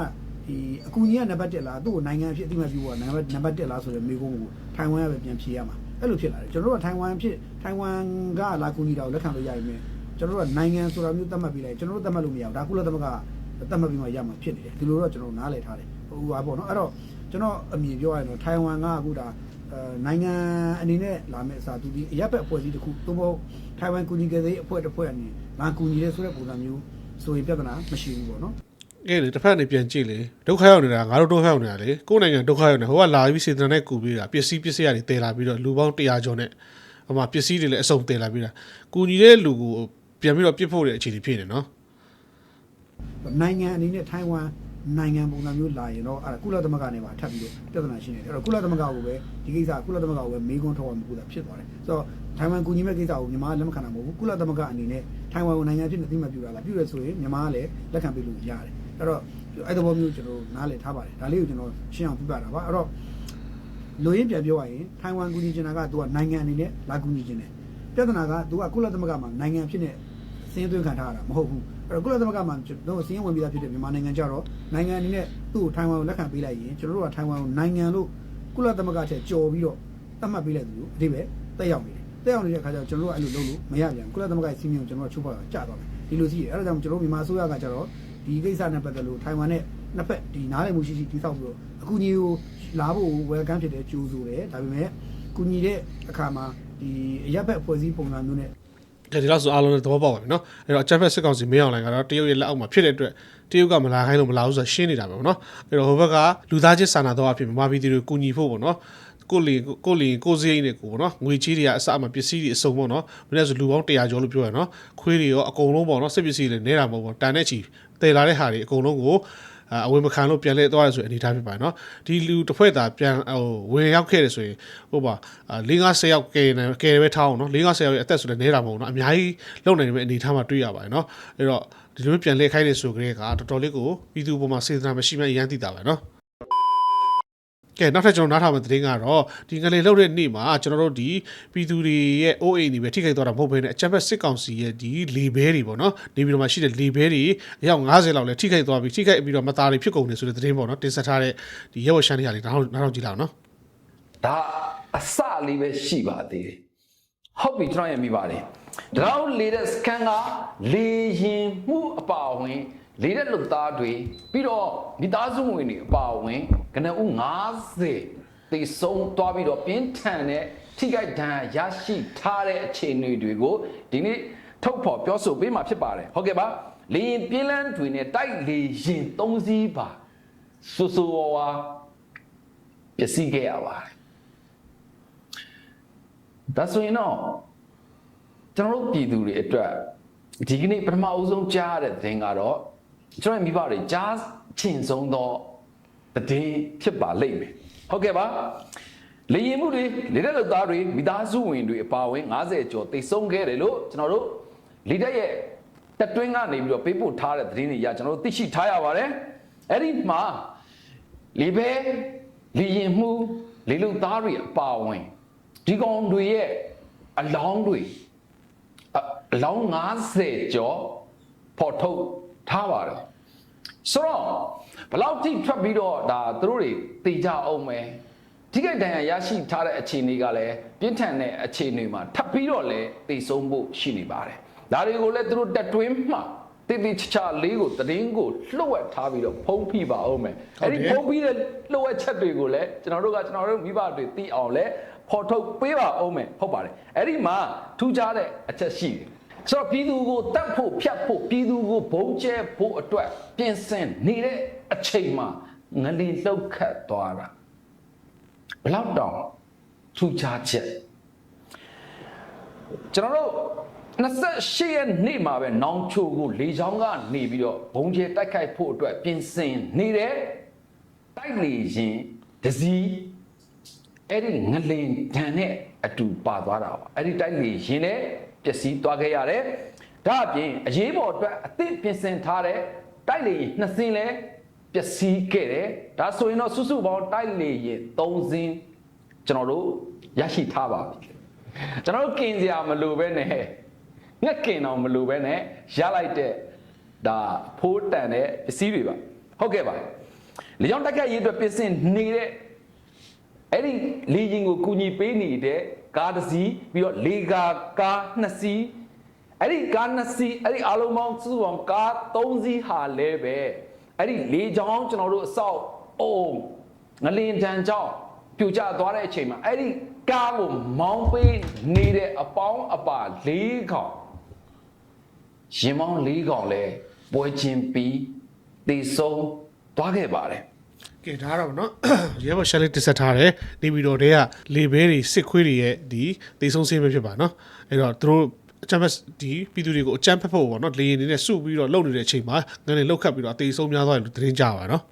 F: ဒီအကူကြီးကနံပါတ်1လားသူ့ကိုနိုင်ငံအဖြစ်အသိမှတ်ပြုဖို့ကနံပါတ်နံပါတ်1လားဆိုတဲ့မိကုန်းကိုထိုင်ဝမ်ကပဲပြန်ဖြေရမှာအဲ့လိုဖြစ်လာတယ်ကျွန်တော်တို့ကထိုင်ဝမ်ဖြစ်ထိုင်ဝမ်ကလာကူညီတာကိုလက်ခံလို့ရရင်ပဲကျွန်တော်တို့ကနိုင်ငံဆိုတာမျိုးသတ်မှတ်ပြီးလိုက်ကျွန်တော်တို့သတ်မှတ်လို့မရဘူးဒါကုလသမဂ္ဂသတ်မှတ်ပြီးမှရမှာဖြစ်နေတယ်ဒီလိုတော့ကျွန်တော်နားလည်ထားတယ်ဟိုပါပေါ့နော်အဲ့တော့ကျွန်တော်အမြင်ပြောရရင်တော့ထိုင်ဝမ်ကအခုဒါအဲနိုင်ငံအနေနဲ့လာမယ့်အစားသူဒီအရက်ဘက်အဖွဲ့အစည်းတစ်ခုသို့မဟုတ်ထိုင်ဝမ်ကူညီကလေးအဖွဲ့တစ်ဖွဲ့အနေနဲ့လာကူညီရဲဆိုတဲ့ပုံစံမျိုးဆိုရင်ပြဿနာမရှိဘူးပေါ့နော်
A: ကဲလေတစ်ဖက်နေပြန်ကြည့်လေဒုက္ခရောက်နေတာငါတို့ဒုက္ခရောက်နေတာလေကိုယ်နိုင်ငံဒုက္ခရောက်နေဟိုကလာပြီးစေတနာနဲ့ကူပြီးတာပစ္စည်းပစ္စည်းတွေတည်လာပြီးတော့လူပေါင်း100ကျော်နဲ့ဟိုမှာပစ္စည်းတွေလည်းအစုံတည်လာပြီးတာကူညီတဲ့လူကိုပြန်ပြီးတော့ပြစ်ဖို့တဲ့အခြေအနေဖြစ်နေနော်
F: နိုင်ငံအနေနဲ့ထိုင်ဝမ်နိုင်ငံပုံစံမျိုးလာရင်တော့အဲ့ဒါကုလသမဂ္ဂနဲ့ပါထပ်ပြီးတော့ပြဿနာရှိနေတယ်အဲ့တော့ကုလသမဂ္ဂကိုပဲဒီကိစ္စကုလသမဂ္ဂကိုပဲမေးခွန်းထုတ်ရမှာကုသဖြစ်သွားတယ်ဆိုတော့ထိုင်ဝမ်ကူညီမဲ့ကိစ္စကိုမြန်မာကလက်မခံတာမဟုတ်ဘူးကုလသမဂ္ဂအနေနဲ့ထိုင်ဝမ်ကိုနိုင်ငံဖြစ်နေသိမှတ်ပြုတာလားပြုရဆိုရင်မြန်မာကလည်းလက်ခံပေးလို့ရတယ် အဲ့တော့အဲ့ဒီဘောမျိုးကျွန်တော်နားလည်ထားပါတယ်ဒါလေးကိုကျွန်တော်ရှင်းအောင်ပြပြတာပါအဲ့တော့လိုရင်းပြန်ပြောရရင်ထိုင်ဝမ်ကူညီချင်တာကသူကနိုင်ငံအနေနဲ့လာကူညီချင်တယ်ပြဿနာကသူကကုလသမဂ္ဂမှာနိုင်ငံဖြစ်နေစင်းသွင်းခံထားရတာမဟုတ်ဘူးအဲ့တော့ကုလသမဂ္ဂမှာကျွန်တော်စင်းဝင်ပြီးသားဖြစ်တဲ့မြန်မာနိုင်ငံကြတော့နိုင်ငံအနေနဲ့သူ့ကိုထိုင်ဝမ်ကိုလက်ခံပေးလိုက်ရင်ကျွန်တော်တို့ကထိုင်ဝမ်ကိုနိုင်ငံလို့ကုလသမဂ္ဂထက်ကြော်ပြီးတော့သတ်မှတ်ပေးလိုက်သူအတိပဲတက်ရောက်နေတယ်တက်ရောက်နေတဲ့အခါကျတော့ကျွန်တော်တို့ကအဲ့လိုလုပ်လို့မရပြန်ကုလသမဂ္ဂရဲ့စီမံကိုကျွန်တော်ကချိုးဖောက်တာကြာသွားမယ်ဒီလိုရှိတယ်အဲ့ဒါကြောင့်ကျွန်တော်တို့မြန်မာအစိုးရကကြတော့ ဒီကိစ္စနဲ့ပတ်သက်လို့ထိုင်ဝမ်နဲ့နှစ်ဖက်ဒီနားလည်မှုရှိရှိတိစောက်ပြီးတော့အခုညီကိုလာဖို့ welcome ဖြစ်တဲ့ကြိုးဆိုတယ်ဒါပေမဲ့ကူညီတဲ့အခါမှာဒီအရက်ဘက်အဖွဲ့အစည်းပုံစံမျိုးနဲ့
A: ကဲဒီလောက်ဆိုအားလုံးလည်းသဘောပေါက်ပါပြီနော်အဲ့တော့အချက်ဖက်စစ်ကောင်စီမင်းအောင်လှိုင်ကတော့တရုတ်ရဲ့လက်အောက်မှာဖြစ်တဲ့အတွက်တရုတ်ကမလာခိုင်းလို့မလာဘူးဆိုတာရှင်းနေတာပဲပေါ့နော်အဲ့တော့ဟိုဘက်ကလူသားချင်းစာနာတော့အဖြစ်မြန်မာပြည်သူတွေကိုကူညီဖို့ပေါ့နော်ကိုလီကိုလီကိုစရိတ်နဲ့ကိုပေါ့နော်ငွေကြီးတွေကအစအမှပစ္စည်းတွေအစုံပေါ့နော်မနေ့ဆိုလူပေါင်း100ကျော်လို့ပြောရနော်ခွေးတွေရောအကုန်လုံးပေါ့နော်စစ်ပစ္စည်းတွေနေတာမဟုတ်ဘူးတန်တဲ့ချီ တည်လာတဲ့ဟာတွေအကုန်လုံးကိုအဝေမခံလို့ပြန်လဲသွားရဆိုအနေထားဖြစ်ပါတယ်နော်ဒီလူတစ်ဖွဲ့သာပြန်ဟိုဝင်ရောက်ခဲ့တယ်ဆိုရင်ဟုတ်ပါ၄50ယောက်ကဲနေကဲပဲထားအောင်နော်၄50ယောက်ရဲ့အသက်ဆိုလည်းနေတာမဟုတ်ဘူးနော်အများကြီးလုံနိုင်တဲ့အနေထားမှာတွေ့ရပါတယ်နော်အဲ့တော့ဒီလိုပြန်လဲခိုင်းနေဆိုကြတဲ့ကတော်တော်လေးကိုပြည်သူပေါ်မှာစေတနာမရှိမှအရန်သိတာပဲနော် ကဲနောက်ထပ်ကျွန်တော်နားထောင်မယ့်သတင်းကတော့ဒီငလေလောက်တဲ့နေ့မှာကျွန်တော်တို့ဒီပြည်သူတွေရဲ့ OA နေပဲထိခိုက်သွားတာမဟုတ်ဘဲနဲ့အချက်ဘက်စစ်ကောင်စီရဲ့ဒီလေဘဲတွေပေါ့နော်နေပြီးတော့မှရှိတဲ့လေဘဲတွေအယောက်90လောက်လဲထိခိုက်သွားပြီးထိခိုက်ပြီးတော့မသားတွေဖြစ်ကုန်နေဆိုတဲ့သတင်းပေါ့နော်တင်ဆက်ထားတဲ့ဒီရဲဝရှမ်းတွေဟာလေးနားထောင်နားထောင်ကြည့်လောက်နော်
G: ဒါအစလေးပဲရှိပါသေးတယ်ဟုတ်ပြီကျွန်တော်ရမိပါတယ်ဒါတော့လေတဲ့ scan ကလေရင်မှုအပါအဝင်လေတဲ့လူသားတွေပြီးတော့မိသားစုဝင်တွေအပါအဝင် ကနဦး90တေဆုံးသွားပြီးတော့ပြင်းထန်တဲ့ထိခိုက်ဒဏ်ရာရရှိထားတဲ့အခြေအနေတွေကိုဒီနေ့ထုတ်ဖော်ပြောဆိုပေးမှာဖြစ်ပါတယ်ဟုတ်ကဲ့ပါလေရင်ပြင်းလန်းတွေနဲ့တိုက်လေရင်သုံးစီးပါဆူဆူဝါဝါပျက်စီးခဲ့ရပါတယ်ဒါဆိုရင်တော့ကျွန်တော်တို့ပြည်သူတွေအတွက်ဒီကနေ့ပထမအဦးဆုံးကြားရတဲ့သင်ကတော့ကျွန်တော်ရဲ့မိဘတွေကြားချင်ဆုံးသော တည်ဖြစ်ပါလိမ့်မယ်ဟုတ်ကဲ့ပါလေရင်မှုတွေလေတဲ့လူသားတွေမိသားစုဝင်တွေအပါအဝင်90ကျော်တိတ်ဆုံးခဲ့တယ်လို့ကျွန်တော်တို့လီတက်ရဲ့တက်တွင်းကနေပြီးတော့ပေးပို့ထားတဲ့သတင်းတွေရကျွန်တော်တို့သိရှိထားရပါတယ်အဲ့ဒီမှာလေဘဲလေရင်မှုလေလူသားတွေအပါအဝင်ဒီကောင်တွေရဲ့အလောင်းတွေအအလောင်း90ကျော်ပေါ်ထုတ်ထားပါတယ် ဆိုတော့ဘယ်လောက်ထိထွက်ပြီးတော့ဒါသူတို့တွေတေကြအောင်မယ်ဒီကိတန်ရရရှိထားတဲ့အခြေအနေကလည်းပြင်းထန်တဲ့အခြေအနေမှာထပ်ပြီးတော့လည်းတေဆုံးဖို့ရှိနေပါတယ်ဒါတွေကိုလည်းသူတို့တက်တွင်းမှတိတိချာချာလေးကိုတည်င်းကိုလှုပ်ဝက်ထားပြီးတော့ဖုံးဖိပါအောင်မယ်အဲ့ဒီဖုံးဖိတဲ့လှုပ်ဝက်ချက်တွေကိုလည်းကျွန်တော်တို့ကကျွန်တော်တို့မိဘတွေသိအောင်လဲဖော်ထုတ်ပေးပါအောင်မယ်ဟုတ်ပါတယ်အဲ့ဒီမှာထူးခြားတဲ့အချက်ရှိတယ် ဆိုတော့ပြည်သူကိုတတ်ဖို့ဖြတ်ဖို့ပြည်သူကိုဘုံကျဲဖို့အတွက်ပြင်ဆင်နေတဲ့အချိန်မှာငလီလှုပ်ခတ်သွားတာဘယ်လောက်တောင်ထူးခြားချက်ကျွန်တော်တို့28ရက်နေ့မှာပဲနောင်ချိုကိုလေချောင်းကနေပြီးတော့ဘုံကျဲတိုက်ခိုက်ဖို့အတွက်ပြင်ဆင်နေတဲ့တိုက်လေရင်ဒဇီအဲ့ဒီငလင်တန်နဲ့အတူပါသွားတာပါအဲ့ဒီတိုက်လေရင်လည်း ပျက်စီးသွားခဲ့ရတယ်ဒါအပြင်အရေးပေါ်အတွက်အသင့်ပြင်ဆင်ထားတဲ့တိုက်လေရင်နှစ်စင်းလည်းပျက်စီးခဲ့တယ်ဒါဆိုရင်တော့စုစုပေါင်းတိုက်လေရင်3စင်းကျွန်တော်တို့ရရှိထားပါပြီကျွန်တော်တို့กินစရာမလိုပဲနဲ့ငှက်ကင်အောင်မလိုပဲနဲ့ရလိုက်တဲ့ဒါဖိုးတန်တဲ့ပစ္စည်းတွေပါဟုတ်ကဲ့ပါလေကြောင့်တက်ခတ်ရေးအတွက်ပြင်ဆင်နေတဲ့အဲ့ဒီလေရင်ကိုကူညီပေးနေတဲ့ ကားတစ်စီးပြီးတော့လေကာကားနှစ်စီးအဲ့ဒီကားနှစ်စီးအဲ့ဒီအလုံးပေါင်းစုပေါင်းကားသုံးစီးဟာလဲပဲအဲ့ဒီလေချောင်းကျွန်တော်တို့အဆောက်အုံငလင်တန်ကြောင့်ပြိုကျသွားတဲ့အချိန်မှာအဲ့ဒီကားကိုမောင်းပေးနေတဲ့အပေါင်းအပါ၄ခေါင်ရင်မောင်း၄ခေါင်လဲပွဲချင်းပြီးတေဆုံးသွားခဲ့ပါတယ်
A: ကဲဒါတော့ဗောနော်ရဲဘော်ရှယ်လေးတစ်ဆက်ထားတယ်နေပြီးတော့တည်းကလေဘဲတွေစစ်ခွေးတွေရဲ့ဒီသေဆုံးဆေးပဲဖြစ်ပါနော်အဲ့တော့သူတို့အချမ်းဖက်ဒီပြည်သူတွေကိုအချမ်းဖက်ဖို့ဗောနော်လေရင်နေနဲ့စုပြီးတော့လှုပ်နေတဲ့အချိန်မှာငန်းနေလှုပ်ခတ်ပြီးတော့အသေးဆုံးများသွားတယ်လို့သတင်းကြပါနော်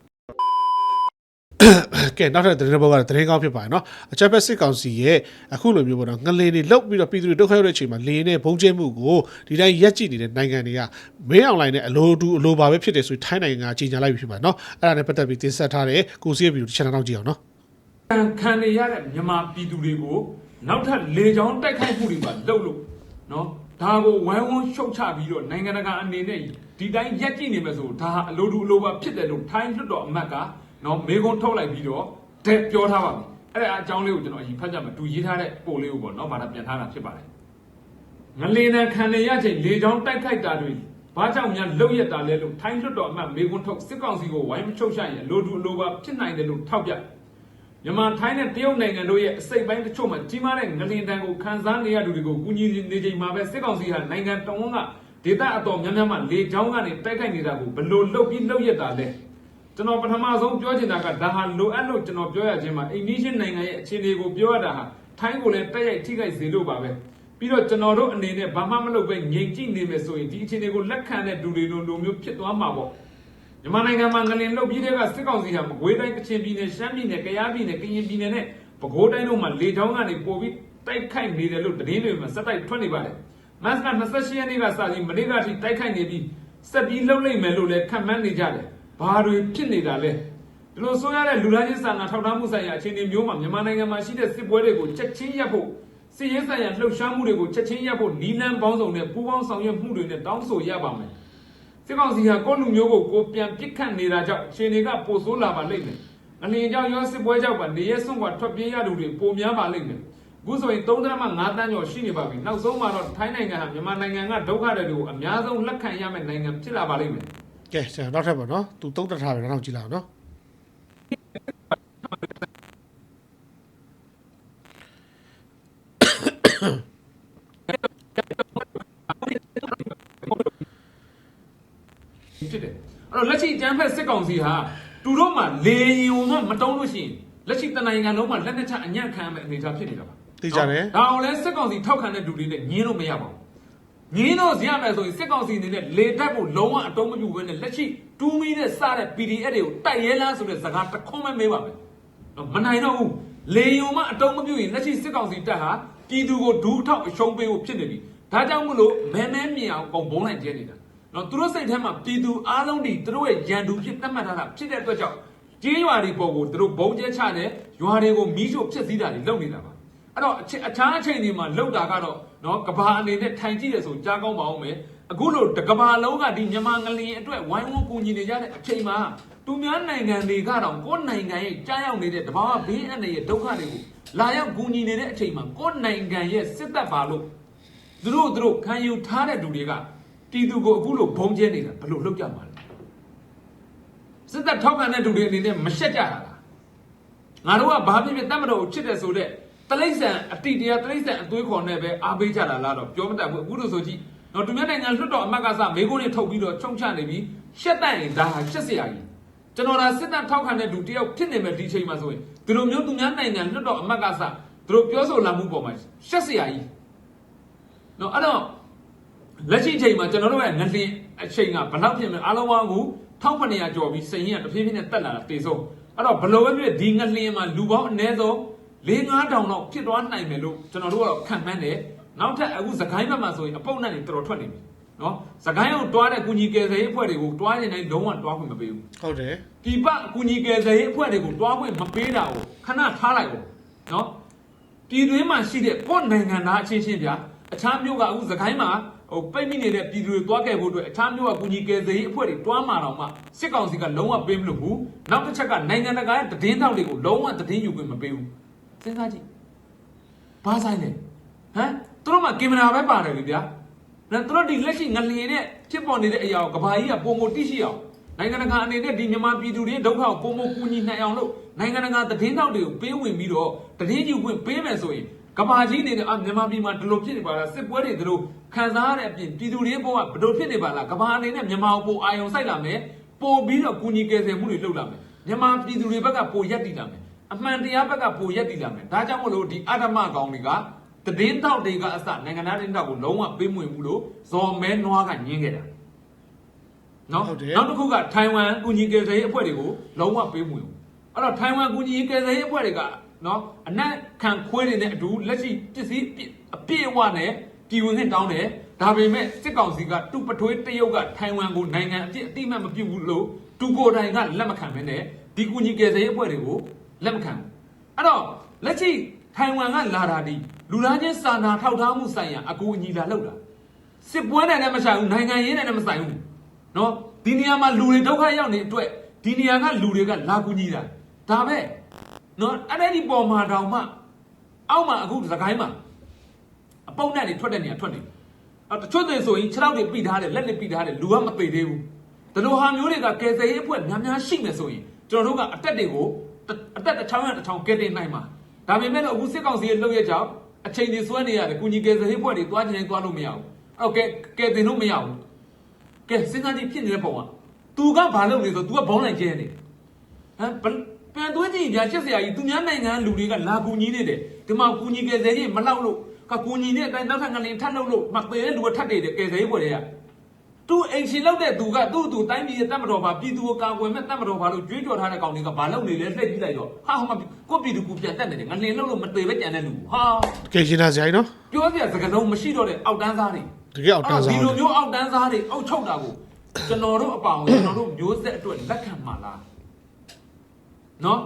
A: ကဲနောက်ထပ်သတင်းဘောကသတင်းကောင်းဖြစ်ပါတယ်နော်အချက်ဘက်စစ်ကောင်စီရဲ့အခုလိုမျိုးပေါ့နော်ငလင်တွေလုတ်ပြီးတော့ပြည်သူတွေဒုက္ခရောက်တဲ့အချိန်မှာလေနဲ့ဘုံကျဲမှုကိုဒီတိုင်းရက်ကြည့်နေတဲ့နိုင်ငံတွေကမင်းအောင်လိုင်းနဲ့အလိုတူအလိုပါပဲဖြစ်တယ်ဆိုပြီးထိုင်းနိုင်ငံကကြေညာလိုက်ပြီဖြစ်ပါတယ်နော်အဲ့ဒါနဲ့ပတ်သက်ပြီးတင်ဆက်ထားတဲ့ကိုစီရဲ့ဗီဒီယိုတစ်ချက်နောက်ကြည့်အောင်နော်
H: ခံခံနေရတဲ့မြန်မာပြည်သူတွေကိုနောက်ထပ်လေကြောင်းတိုက်ခိုက်မှုတွေပါလုပ်လို့နော်ဒါကိုဝိုင်းဝန်းရှုတ်ချပြီးတော့နိုင်ငံတကာအနေနဲ့ဒီတိုင်းရက်ကြည့်နေမယ်ဆိုဒါဟာအလိုတူအလိုပါဖြစ်တယ်လို့ထိုင်းလွှတ်တော်အမတ်က နော်မေခွန်းထုတ်လိုက်ပြီးတော့တဲ့ပြောထားပါပြီအဲ့ဒါအကြောင်းလေးကိုကျွန်တော်အရင်ဖတ်ကြမှာတူရေးထားတဲ့ပုံလေးကိုပေါ့နော်ဗာတာပြန်ထားတာဖြစ်ပါတယ်ငလင်းနဲ့ခံနေရချိန်လေကြောင်းတိုက်ခိုက်တာတွေဘာကြောင့်များလုံရတာလဲလို့ထိုင်းလွှတ်တော်အမတ်မေခွန်းထုတ်စစ်ကောင်စီကိုဝိုင်းမချုပ်ချရင်အလိုတူအလိုပါဖြစ်နိုင်တယ်လို့ထောက်ပြမြန်မာထိုင်းနဲ့တရုတ်နိုင်ငံတို့ရဲ့အစိတ်ပိုင်းတစ်ချို့မှာကြီးမားတဲ့ငလင်တန်းကိုခန်းစားနေရသူတွေကိုကူညီနေချိန်မှာပဲစစ်ကောင်စီဟာနိုင်ငံတော်ဝန်ကဒေသအတော်များများမှာလေကြောင်းကနေတိုက်ခိုက်နေတာကိုဘယ်လိုလုပ်ပြီးလုပ်ရတာလဲ ကျွန်တော်ပထမဆုံးပြောချင်တာကဒါဟာလိုအပ်လို့ကျွန်တော်ပြောရခြင်းမှာအိန္ဒိယနိုင်ငံရဲ့အခြေအနေကိုပြောရတာဟာထိုင်းကိုလည်းတက်ရိုက်ထိခိုက်စေလို့ပါပဲပြီးတော့ကျွန်တော်တို့အနေနဲ့ဘာမှမလုပ်ပဲငြိမ်ကြည့်နေမယ်ဆိုရင်ဒီအခြေအနေကိုလက်ခံတဲ့လူတွေလိုလိုမျိုးဖြစ်သွားမှာပေါ့မြန်မာနိုင်ငံမှာငလင်လုတ်ပြီးတဲ့ကစစ်ကောင်စီဟာမကွေးတိုင်းကချင်ပြည်နယ်ရှမ်းပြည်နယ်ကယားပြည်နယ်ကရင်ပြည်နယ်နဲ့ပဲခူးတိုင်းတို့မှာလေကြောင်းကနေပို့ပြီးတိုက်ခိုက်နေတယ်လို့သတင်းတွေမှာစက်တိုက်ထွက်နေပါတယ်။မတ်လ28ရက်နေ့ကစပြီးမနေ့ကအထိတိုက်ခိုက်နေပြီးစက်ပြီးလှုပ်လိုက်မယ်လို့လည်းခန့်မှန်းနေကြတယ်။ ဘာတွေဖြစ်နေတာလဲ။ဒီလိုဆိုရတဲ့လူသားချင်းစာနာထောက်ထားမှုဆိုင်ရာအခြေအနေမျိုးမှာမြန်မာနိုင်ငံမှာရှိတဲ့စစ်ပွဲတွေကိုချက်ချင်းရပ်ဖို့စစ်ရေးဆိုင်ရာလှုပ်ရှားမှုတွေကိုချက်ချင်းရပ်ဖို့နီးလန်းပေါင်းစုံနဲ့ပူးပေါင်းဆောင်ရွက်မှုတွေနဲ့တောင်းဆိုရပါမယ်။စစ်ကောင်စီဟာကိုယ့်လူမျိုးကိုကိုပြန်ပစ်ခတ်နေတာကြောင့်အချိန်တွေကပိုဆိုးလာပါလိမ့်မယ်။အလင်းကြောင့်ရောစစ်ပွဲကြောင့်ပါနေရဲစွန့်ခွာထွက်ပြေးရသူတွေပိုများပါလိမ့်မယ်။အခုဆိုရင်3.5တန်းကျော်ရှိနေပါပြီ။နောက်ဆုံးမှာတော့ထိုင်းနိုင်ငံဟာမြန်မာနိုင်ငံကဒုက္ခတွေကိုအများဆုံးလက်ခံရမယ့်နိုင်ငံဖြစ်လာပါလိမ့်မယ်။
A: ကဲကျွန်တော်နောက်ထပ်ပေါ့နော်သူတုံးတက်ထားပြီနောက်ကြည့်လိုက်အောင်နော်
H: တော့လက်ရှိအကြမ်းဖက်စစ်ကောင်စီဟာသူတို့မှလေရင်ုံမှမတုံးလို့ရှိရင်လက်ရှိတနိုင်ငံလုံးမှာလက်နက်ချအညံ့ခံရမယ့်အနေအထားဖြစ်နေတာပါ
A: သိကြတယ်
H: ဒါအောင်လဲစစ်ကောင်စီထောက်ခံတဲ့လူတွေနဲ့ညင်းလို့မရပါဘူး ညင်းတော့ဇရမယ်ဆိုရင်စစ်ကောင်စီအနေနဲ့လေတက်ကိုလုံးဝအတုံးမပြူဘဲနဲ့လက်ရှိတူးမီနဲ့စတဲ့ PDF တွေကိုတိုက်ရဲလားဆိုတဲ့စကားတစ်ခွန်းပဲမေးပါမယ်နော်မနိုင်တော့ဘူးလေယုံမှအတုံးမပြူရင်လက်ရှိစစ်ကောင်စီတပ်ဟာပြည်သူကိုဒူးထောက်အရှုံးပေးဖို့ဖြစ်နေပြီဒါကြောင့်မို့လို့မဲမဲမြင်အောင်အကုန်ဘုံလိုက်ကျဲနေတာနော်သူတို့စိတ်ထဲမှာပြည်သူအားလုံးဒီသူတို့ရဲ့ရန်သူဖြစ်သတ်မှတ်ထားတာဖြစ်တဲ့အတွက်ကြောင့်ကျေးရွာတွေပေါ်ကိုသူတို့ဘုံကျဲချတယ်ရွာတွေကိုမီးရှို့ဖျက်ဆီးတာတွေလုပ်နေတာပါ အဲ့တော့အချအခြားအချိန်တွေမှာလောက်တာကတော့နော်ကဘာအနေနဲ့ထိုင်ကြည့်တယ်ဆိုကြားကောင်းပါအောင်မယ်အခုလို့တကဘာလုံးကဒီမြန်မာငလျင်အတွက်ဝိုင်းဝန်းကူညီနေကြတဲ့အချိန်မှာသူများနိုင်ငံတွေကတော့ကိုယ့်နိုင်ငံရဲ့ကြားရောက်နေတဲ့တဘာဝဘေးအန္တရာယ်ဒုက္ခတွေကိုလာရောက်ကူညီနေတဲ့အချိန်မှာကိုယ့်နိုင်ငံရဲ့စစ်တပ်ပါလို့သူတို့သူတို့ခံယူထားတဲ့လူတွေကတီသူကိုအခုလို့ဘုံကျဲနေတာဘယ်လိုလုပ်ကြမှာလဲစစ်တပ်ထောက်ခံတဲ့လူတွေအနေနဲ့မရှက်ကြတာလားငါတို့ကဘာဖြစ်ဖြစ်တတ်မတော်ကိုချစ်တယ်ဆိုတော့ တလိမ့်ဆန်အတိတရားတလိမ့်ဆန်အသွေးခေါ်နဲ့ပဲအားပေးကြတာလားတော့ပြောမတတ်ဘူးအခုလို့ဆိုကြည့်တော့သူများနိုင်ငံလွတ်တော်အမတ်ကစမေကုန်းတွေထုတ်ပြီးတော့ချုံချနေပြီးရှက်တန့်ရင်ဒါဟာရှက်စရာကြီးကျွန်တော်ဒါစစ်တပ်ထောက်ခံတဲ့လူတယောက်ဖြစ်နေမယ်ဒီချိန်မှာဆိုရင်ဒီလိုမျိုးသူများနိုင်ငံလွတ်တော်အမတ်ကစသူတို့ပြောဆိုလာမှုပေါ်မှာရှက်စရာကြီးနော်အဲ့တော့လက်ရှိချိန်မှာကျွန်တော်တို့ရဲ့ငလင်အချိန်ကဘယ်လောက်ဖြစ်မလဲအားလုံးပေါင်းကို1900ကျော်ပြီးစရင်ကတဖြည်းဖြည်းနဲ့တက်လာတာတေဆုံးအဲ့တော့ဘယ်လိုပဲဖြစ်ဒီငလင်မှာလူပေါင်းအနည်းဆုံး ၄-၅တောင်တော့ဖြစ်သွားနိုင်မယ်လို့ကျွန်တော်တို့ကတော့ခံမှန်းတယ်နောက်ထပ်အခုစကိုင်းဘက်မှာဆိုရင်အပုတ်နဲ့တွေတော်တော်ထွက်နေပြီနော်စကိုင်းအောင်တွားတဲ့ကုညီကယ်ဆယ်ရေးအဖွဲ့တွေကိုတွားနေတိုင်းလုံးဝတွားခွင့်မပေးဘူး
A: ဟုတ်တယ်
H: ပြပအကူညီကယ်ဆယ်ရေးအဖွဲ့တွေကိုတွားခွင့်မပေးတာကိုခဏထားလိုက်ပေါ့နော်ပြည်တွင်းမှာရှိတဲ့ကိုယ့်နိုင်ငံသားအချင်းချင်းဗျာအခြားမျိုးကအခုစကိုင်းမှာဟိုပိတ်မိနေတဲ့ပြည်သူတွေတွားခဲ့ဖို့အတွက်အခြားမျိုးကကူညီကယ်ဆယ်ရေးအဖွဲ့တွေတွားမှာတော့မှစစ်ကောင်စီကလုံးဝပေးမလို့ဘူးနောက်တစ်ချက်ကနိုင်ငံတကာရဲ့တည်င်းတောက်တွေကိုလုံးဝတည်င်းယူခွင့်မပေးဘူး စဉ်းစားကြည့်ဘာဆိုင်လဲဟမ်သူတို့မှကင်မရာပဲပါတယ်လေဗျာနော်သူတို့ဒီလက်ရှိငလျင်နဲ့ဖြစ်ပေါ်နေတဲ့အရာကိုကဘာကြီးကပုံမတိရှိအောင်နိုင်ငံတကာအနေနဲ့ဒီမြန်မာပြည်သူတွေဒုက္ခကိုပုံမကူညီနိုင်အောင်လို့နိုင်ငံတကာသတင်းတောက်တွေကိုပေးဝင်ပြီးတော့သတင်းယူခွင့်ပေးမယ်ဆိုရင်ကဘာကြီးအနေနဲ့အာမြန်မာပြည်မှာဒီလိုဖြစ်နေပါလားစစ်ပွဲတွေဒီလိုခံစားရတဲ့အပြင်ပြည်သူတွေဘောကဘယ်လိုဖြစ်နေပါလားကဘာအနေနဲ့မြန်မာကိုပိုအာယုံစိုက်လာမယ်ပိုပြီးတော့ကူညီကယ်ဆယ်မှုတွေလုပ်လာမယ်မြန်မာပြည်သူတွေဘက်ကပိုရက်တည်လာမယ် အမှန်တရားဘက်ကပိုရက်တည်လာမယ်ဒါကြောင့်မလို့ဒီအဓမ္မကောင်တွေကသတင်းတောက်တွေကအစနိုင်ငံသားသတင်းတောက်ကိုလုံးဝပေးမဝင်ဘူးလို့ဇော်မဲနွားကညင်းခဲ့တာနော်
A: ဟုတ်တယ်
H: နောက်တစ်ခုကထိုင်ဝမ်ကူညီကယ်ဆယ်ရေးအဖွဲ့တွေကိုလုံးဝပေးမဝင်ဘူးအဲ့တော့ထိုင်ဝမ်ကူညီကယ်ဆယ်ရေးအဖွဲ့တွေကနော်အနက်ခံခွေးတွေနဲ့အတူလက်ရှိပစ္စည်းပြည့်အပြည့်အဝနဲ့ပြည်ဝင်ခွင့်တောင်းတယ်ဒါပေမဲ့စစ်ကောင်စီကတူပထွေးတရုတ်ကထိုင်ဝမ်ကိုနိုင်ငံအပြည့်အတိအမှတ်မပြုဘူးလို့တူကိုယ်တိုင်ကလက်မခံဘဲနဲ့ဒီကူညီကယ်ဆယ်ရေးအဖွဲ့တွေကို လက်မခံဘူးအဲ့တော့လက်ရှိထိုင်ဝမ်ကလာတာဒီလူသားချင်းစာနာထောက်ထားမှုဆိုင်ရာအကူအညီလာလောက်တာစစ်ပွဲနဲ့လည်းမဆိုင်ဘူးနိုင်ငံရေးနဲ့လည်းမဆိုင်ဘူးနော်ဒီနေရာမှာလူတွေဒုက္ခရောက်နေအတွက်ဒီနေရာကလူတွေကလာကူညီတာဒါပဲနော်အဲ့ဒီပေါ်မှာတောင်မှအောက်မှာအခုသခိုင်းမှာအပုတ်နဲ့တွေထွက်တဲ့နေရာထွက်နေအတချို့တွေဆိုရင်ခြေထောက်တွေပိထားတယ်လက်တွေပိထားတယ်လူကမပိသေးဘူးဒီလိုဟာမျိုးတွေကကယ်ဆယ်ရေးအဖွဲ့များများရှိမယ်ဆိုရင်ကျွန်တော်တို့ကအတက်တွေကို အတက်တစ်ချောင်းရတစ်ချောင်းကယ်တင်နိုင်မှာဒါပေမဲ့လို့အခုစစ်ကောင်စီရဲ့လုပ်ရကြောင်းအချိန်တွေဆွဲနေရတယ်ကုညီကယ်ဆယ်ရေးအဖွဲ့တွေသွားချင်တိုင်းသွားလို့မရဘူးဟုတ်ကဲ့ကဲတင်လို့မရဘူးကဲစဉ်းစားကြည့်ဖြစ်နေတဲ့ပုံက तू ကဘာလုပ်နေဆို तू ကဘောင်းလိုက်ကျဲနေဟမ်ဘယ်ပြန်သွင်းကြည့်ညာချက်စရာကြီးသူများနိုင်ငံလူတွေကလာကူညီနေတယ်ဒီမှာကူညီကယ်ဆယ်ရေးမလောက်လို့ကကူညီနေတဲ့အတိုင်းနောက်ထပ်ငလင်ထပ်လုပ်လို့မပေတဲ့လူကထပ်တယ်ကယ်ဆယ်ရေးပေါ်တွေက သူအိမ်ရှင်လောက်တဲ့သူကသူ့သူတိုင်းပြည်ရဲ့တတ်မတော်ပါပြည်သူကိုကာကွယ်မဲ့တတ်မတော်ပါလို့ကြွေးကြော်ထားတဲ့ကောင်တွေကဘာလုပ်နေလဲလှည့်ကြည့်လိုက်တော့ဟာဟိုမှာကိုယ့်ပြည်သူကိုပြန်တက်နေတယ်ငလင်လောက်လို့မပေပဲကြံတဲ့လူဟာ
A: တကယ်ရှင်းတာစရာကြီးနော်
H: ပြောစရာစကားလုံးမရှိတော့တဲ့အောက်တန်းစားတွေ
A: တကယ်အောက်တန်းစား
H: ဒီ
A: တွေ
H: လိုမျိုးအောက်တန်းစားတွေအောက်ချုပ်တာကိုကျွန်တော်တို့အပောင်ကျွန်တော်တို့မျိုးဆက်အတွက်လက်ခံမှာလားနော်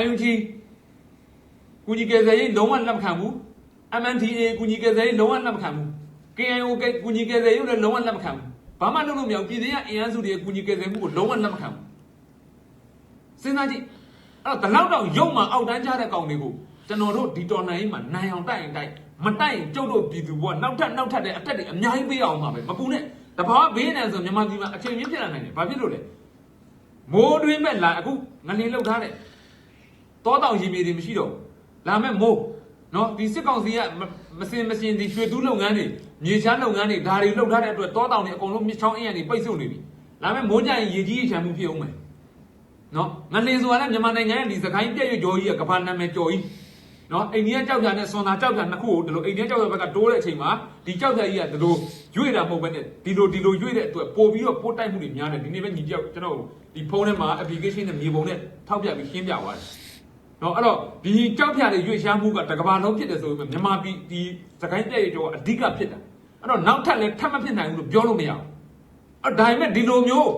H: IUT ကုညီကယ်ဆယ်ရေးလုံးဝလက်မခံဘူး MNTA ကုညီကယ်ဆယ်ရေးလုံးဝလက်မခံဘူး KIO ကကုညီကယ်ဆယ်ရေးလည်းလုံးဝလက်မခံဘူး ဘာမှလုပ်လို့မရဘူးပြည်သေးကအင်အားစုတွေကုညီကယ်ဆယ်မှုကိုလုံးဝလက်မခံဘူးစဉ်းစားကြည့်အဲ့တော့ဒီလောက်တော့ရုံမှအောက်တန်းကြတဲ့ကောင်တွေကိုကျွန်တော်တို့ဒီတော်နိုင်ရေးမှာနိုင်အောင်တိုက်ရင်တိုက်မတိုက်ရင်ကျုပ်တို့ပြည်သူဘုကနောက်ထပ်နောက်ထပ်တဲ့အတက်တွေအများကြီးပေးအောင်ပါပဲမပူနဲ့တဘာဘေးနေဆိုမြန်မာပြည်မှာအချိန်မြင့်ဖြစ်လာနိုင်တယ်ဘာဖြစ်လို့လဲမိုးတွင်းမဲ့လာအခုငလင်လောက်ထားတယ်တောတောင်ရေမြေတွေမရှိတော့ဘူးလာမဲ့မိုးနော်ဒီစစ်ကောင်စီက မမစင်မစင်ဒီရွှေတူးလုပ်ငန်းတွေမြေချမ်းလုပ်ငန်းတွေဒါတွေလုပ်ထားတဲ့အတွက်တောတောင်တွေအကုန်လုံးမြစ်ချောင်းအင်းရံတွေပိတ်ဆို့နေပြီလာမယ့်မိုးကြရင်ရေကြီးရေချမ်းမှုဖြစ်အောင်မယ်နော်ငလင်ဆိုတာလည်းမြန်မာနိုင်ငံရဲ့ဒီစကိုင်းပြည့်ရွကျော်ကြီးကကဘာနာမည်ကျော်ကြီးနော်အိန္ဒိယကြောက်ကြနဲ့ဆွန်သာကြောက်ကြနှစ်ခုကိုဒီလိုအိန္ဒိယကြောက်ကြဘက်ကတိုးတဲ့အချိန်မှာဒီကြောက်ကြကြီးကဒီလိုရွေ့တာမဟုတ်ဘဲနဲ့ဒီလိုဒီလိုရွေ့တဲ့အတွက်ပို့ပြီးတော့ပို့တိုက်မှုတွေများတယ်ဒီနေ့ပဲညီပြောက်ကျွန်တော်ဒီဖုန်းထဲမှာ application နဲ့မြေပုံနဲ့ထောက်ပြပြီးရှင်းပြသွားတယ် နော်အဲ့တော့ဒီကြောက်ဖြာတွေရွေ့ရှားမှုကတကဘာလုံးဖြစ်တယ်ဆိုပေမဲ့မြန်မာပြည်ဒီစကိုင်းတဲ့ကျော်အဓိကဖြစ်တာအဲ့တော့နောက်ထပ်လည်းထပ်မဖြစ်နိုင်ဘူးလို့ပြောလို့မရဘူးအဲ့ဒါပေမဲ့ဒီလိုမျိုး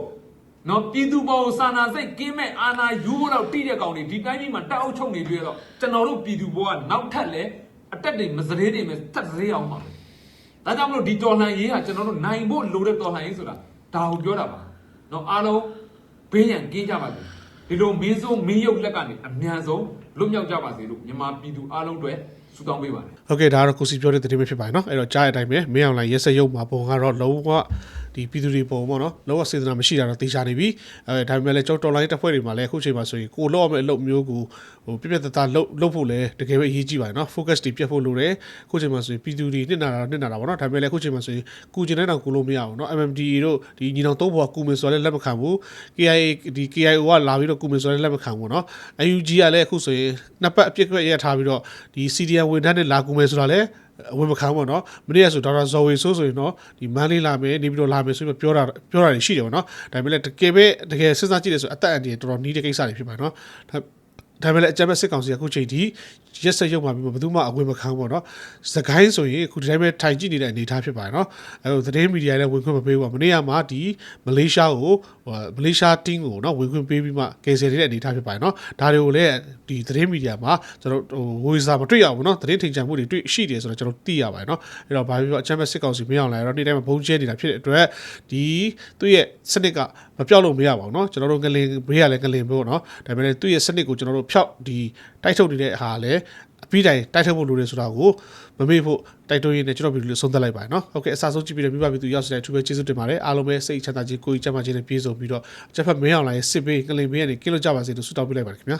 H: နော်ပြည်သူပေါ်စာနာစိတ်ကင်းမဲ့အာနာယူဖို့တော့တိတဲ့ကောင်တွေဒီတိုင်းပြည်မှာတက်အုပ်ချုပ်နေပြီးတော့ကျွန်တော်တို့ပြည်သူဘောကနောက်ထပ်လည်းအတက်တွေမစရေးတွေမဲ့တက်စရေးအောင်ပါဒါကြောင့်မလို့ဒီတော်လှန်ရေးကကျွန်တော်တို့နိုင်ဖို့လိုတဲ့တော်လှန်ရေးဆိုတာဒါကိုပြောတာပါနော်အားလုံးဘေးရန်ကင်းကြပါစေ ဒီလိုမင်းစိုးမင်းရုပ်လက်ကနေအမြန်ဆုံးလွတ်မြောက်ကြပါစေလို့မြန်မာပြည်သူအားလုံးအတွက်ဆုတောင်းပေးပါတယ်
A: ဟုတ်ကဲ့ဒါကတော့ကိုစီပြောတဲ့သတင်းပဲဖြစ်ပါတယ်နော်အဲ့တော့ကြားရတဲ့အတိုင်းပဲမင်းအောင်လိုင်းရက်စက်ရုပ်မှာပုံကတော့လုံးဝ ဒီပြည်သူတွေပုံပေါ့နော်လုံးဝစေတနာမရှိတာတော့သိချနေပြီအဲဒါပေမဲ့လည်းကျွန်တော်တော်လိုင်းတပ်ဖွဲ့တွေမှာလည်းအခုချိန်မှာဆိုရင်ကိုလောက်ရမယ့်အလုပ်မျိုးကိုဟိုပြပြတသားလှုပ်လှုပ်ဖို့လည်းတကယ်ပဲအရေးကြီးပါတယ်နော် focus တွေပြတ်ဖို့လိုတယ်အခုချိန်မှာဆိုရင်ပြည်သူတွေနှစ်နာတာနှစ်နာတာပေါ့နော်ဒါပေမဲ့လည်းအခုချိန်မှာဆိုရင်ကုကျင်တဲ့တောင်ကုလို့မရဘူးနော် MMDA တို့ဒီညီနောင်သုံးဘောကကုမင်ဆိုလည်းလက်မခံဘူး KIA ဒီ KIO ကလာပြီးတော့ကုမင်ဆိုလည်းလက်မခံဘူးနော် UG ကလည်းအခုဆိုရင်နှစ်ပတ်အပြစ်ခွက်ရထားပြီးတော့ဒီ CDN ဝန်ထမ်းနဲ့လာကုမယ်ဆိုတာလည်း အဝင်မခံဘူးပေါ့နော်မနေ့ကဆိုဒေါက်တာဇော်ဝေဆိုးဆိုရင်တော့ဒီမန်းလေးလာမယ်နေပြီးတော့လာမယ်ဆိုပြီးပြောတာပြောတာတွေရှိတယ်ပေါ့နော်ဒါပေမဲ့လည်းတကယ်ပဲတကယ်စဉ်းစားကြည့်တယ်ဆိုအသက်အန္တရာယ်တော်တော်နီးတဲ့ကိစ္စတွေဖြစ်ပါတယ်နော်ဒါဒါပေမဲ့လည်းအကြမ်းဖက်စစ်ကောင်စီကအခုချိန်ထိ ရက်စက်ရုံမှာပြီးဘယ်သူမှအဝင်မခံဘူးပေါ့နော်စကိုင်းဆိုရင်အခုဒီတိုင်းပဲထိုင်ကြည့်နေတဲ့အနေအထားဖြစ်ပါတယ်နော်အဲတော့သတင်းမီဒီယာလည်းဝင်ခွင့်မပေးဘူးပေါ့မနေ့ကမှဒီမလေးရှားကိုဟိုမလေးရှားတင်းကိုနော်ဝင်ခွင့်ပေးပြီးမှကယ်ဆယ်နေတဲ့အနေအထားဖြစ်ပါတယ်နော်ဒါတွေကိုလည်းဒီသတင်းမီဒီယာမှာကျွန်တော်ဟိုဝေစာမတွေ့ရဘူးနော်သတင်းထင်ကြံမှုတွေတွေ့ရှိတယ်ဆိုတော့ကျွန်တော်သိရပါတယ်နော်အဲ့တော့ဘာဖြစ်လို့အချမ်းမဲ့စစ်ကောင်စီမင်းအောင်လာတော့နေ့တိုင်းမှာဘုံကျဲနေတာဖြစ်တဲ့အတွက်ဒီသူ့ရဲ့စနစ်ကမပြောက်လို့မရပါဘူးနော်ကျွန်တော်တို့ငလင်ဘေးကလည်းငလင်ပေါ့နော်ဒါပေမဲ့သူ့ရဲ့စနစ်ကိုကျွန်တော်တို့ဖျောက်ဒီတိုက်ထုတ်နေတဲ့ဟာလည်းအ ပြီးတိုင်တိုက်ထုတ်ဖို့လိုတယ်ဆိုတာကိုမမေ့ဖို့တိုက်တွန်းရင်းနဲ့ကျွန်တော်ဗီဒီယိုလေးဆုံးသက်လိုက်ပါတယ်နော်ဟုတ်ကဲ့အစားဆုံးကြည့်ပြီးတော့မိဘပြည်သူရောက်စတဲ့အထူးပဲကျေးဇူးတင်ပါတယ်အားလုံးပဲစိတ်ချမ်းသာခြင်းကိုယ်ကြီးချမ်းသာခြင်းနဲ့ပြည့်စုံပြီးတော့တစ်ဖက်မင်းအောင်လာရဲ့စစ်ဘေးငလင်ဘေးကနေကင်းလို့ကြပါစေလို့ဆုတောင်းပေးလိုက်ပါတယ်ခင်ဗျာ